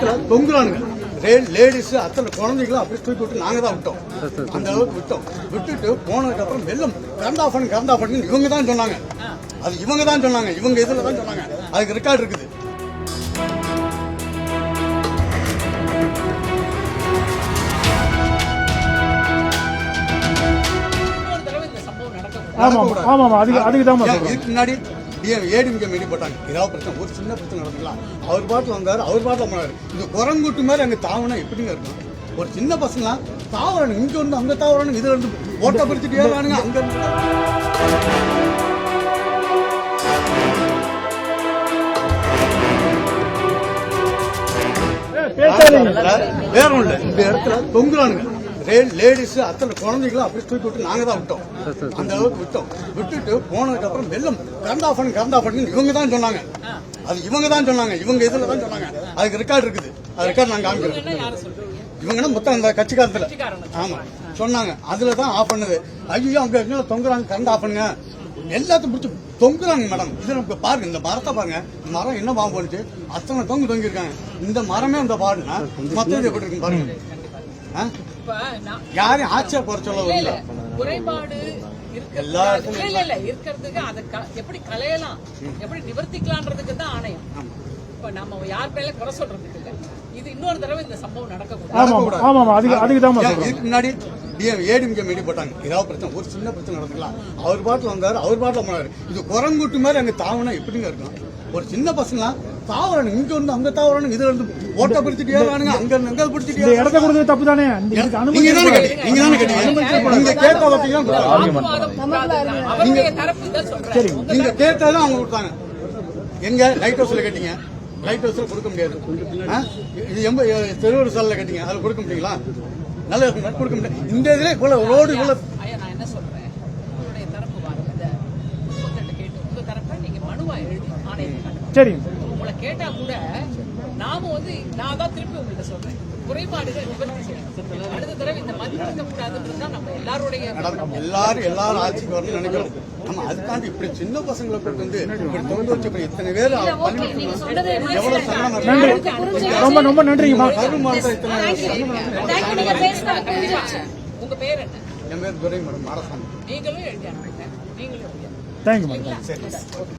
இடத்துல தொங்குறானுங்க லேடிஸ் அத்தனை குழந்தைகளும் அப்படியே தூக்கி விட்டு நாங்க தான் விட்டோம். அந்த அளவுக்கு விட்டோம். விட்டுட்டு போனதுக்கு அப்புறம் வெள்ளம் கரண்ட் ஆஃப் பண்ணு கரண்ட் ஆஃப் பண்ணு இவங்க தான் சொன்னாங்க. அது இவங்க தான் சொன்னாங்க. இவங்க இதுல தான் சொன்னாங்க. அதுக்கு ரெக்கார்டு இருக்குது. இன்னொரு தடவை இந்த சம்பவம் நடக்கக்கூடாது ஆமா ஆமா ஆமா அதுக்கு அதுக்கு தான் இதுக்கு முன்னாடி ஏடிஎம்கே மீடி போட்டாங்க. ஏதாவது பிரச்சனை ஒரு சின்ன பிரச்சனை நடந்துக்கலாம். அவர் பாட்டில் வந்தார் அவர் பாட்டில் போனாரு. இந்த குரங்குட்டு மாதிரி அங்கே தாவனா எப்படிங்க இருக்கும்? ஒரு சின்ன பசங்க தாவறானுங்க இங்க வந்து அங்க தாவறானுங்க இதுல இருந்து ஓட்ட பிடிச்சிட்டு ஏறானுங்க அங்க இருந்து. வேற ஒண்ணு இல்ல இந்த இடத்துல தொங்குறானுங்க. லேடிஸ் அத்தனை குழந்தைகளும் அப்படியே தூக்கி விட்டு நாங்க தான் விட்டோம். அந்த அளவுக்கு விட்டோம். விட்டுட்டு போனதுக்கு அப்புறம் வெள்ளம் கரண்ட் பண்ணு கரண்ட் ஆஃப் பண்ணு இவங்க தான் சொன்னாங்க. அது இவங்க தான் சொன்னாங்க. இவங்க இதுல தான் சொன்னாங்க. அதுக்கு ரெக்கார்டு இருக்குது. அது ரெக்கார்டு நாங்க காமிக்கிறோம் இவங்கன்னா மொத்தம் அந்த கட்சிக்காரத்துல. கட்சிக்காரங்க. ஆமா. சொன்னாங்க. அதுல தான் ஆஃப் பண்ணுது. ஐயோ அங்க எங்க தொங்குறாங்க கரண்ட் ஆஃப் பண்ணுங்க எல்லாத்தையும் பிடிச்சி தொங்குறாங்க மேடம் இதுல இப்ப பாருங்க இந்த மரத்தை பாருங்க. மரம் என்ன பாம்பு பண்ணுச்சு அத்தனை தொங்கு தொங்கி இருக்காங்க இந்த மரமே அந்த பாருங்க மொத்தம் எப்படி இருக்கு பாருங்க. ஆ? யாரையும் ஆட்சியா குறை சொல்ல குறைபாடு இருக்கிறதுக்கு அதை எப்படி களையலாம்? எப்படி நிவர்த்திக்கலான்றதுக்கு தான் ஆணையம். இப்ப நம்ம யார் பேர்ல குறை சொல்றதுக்கு இல்ல. இது இன்னொரு தடவை இந்த சம்பவம் நடக்கக்கூடாது. முன்னாடி ஏடிஎம்கே மீடி போட்டாங்க. ஏதாவது பிரச்சனை ஒரு சின்ன பிரச்சனை நடந்துக்கலாம். அவர் பாட்டில் வந்தார் அவர் பாட்டில் போனாரு. இது குரங்குட்டு மாதிரி அங்க தாவனா எப்படிங்க இருக்கும்? ஒரு சின்ன பசங்க தாவறானுங்க இங்க வந்து அங்க தாவறானுங்க இதுல இருந்து ஓட்ட பிடிச்சிட்டு ஏறானுங்க அங்க இருந்து அங்க பிடிச்சிட்டு இந்த இடத்த கொடுத்தது தப்பு தானே இதுக்கு அனுமதி நீங்க தானே கேட்டீங்க? நீங்க தானே கேட்டீங்க? நீங்க கேட்ட தான் சொல்றேன் உங்க நீங்க கேட்டதான் அவங்க கொடுத்தாங்க எங்க? லைட் ஹவுஸ்ல கேட்டீங்க. லைட் ஹவுஸ்ல கொடுக்க முடியாது? இது எம்ப தெருவூர் சாலையில கேட்டீங்க. அதுல கொடுக்க முடியுங்களா? நல்ல கொடுக்க முடியாது. இந்த இதுல இவ்வளவு ரோடு இவ்வளவு ஐயா கேட்டு கூட நாம வந்து நான் தான் திருப்பி உங்கள்ட்ட சொல்றேன். குறைபாடுகள் நிவர்த்தி செய்யணும். அடுத்த தடவை இந்த மாதிரி இருக்கக்கூடாதுன்றது தான் நம்ம எல்லாருடைய எல்லாரும் எல்லாரும் ஆட்சிக்கு வரணும்னு நினைக்கிறோம். அதுக்காண்டி இப்படி சின்ன பசங்களை கூட்டு வந்து இப்படி தொண்டு வச்சு இப்படி இத்தனை பேர். எவ்வளவு ரொம்ப ரொம்ப உங்க பேர் என்ன? என் பேர் துரை மேடம் மாடசாமி நீங்களும் எழுதி அனுப்புங்க நீங்களும். தேங்க்யூ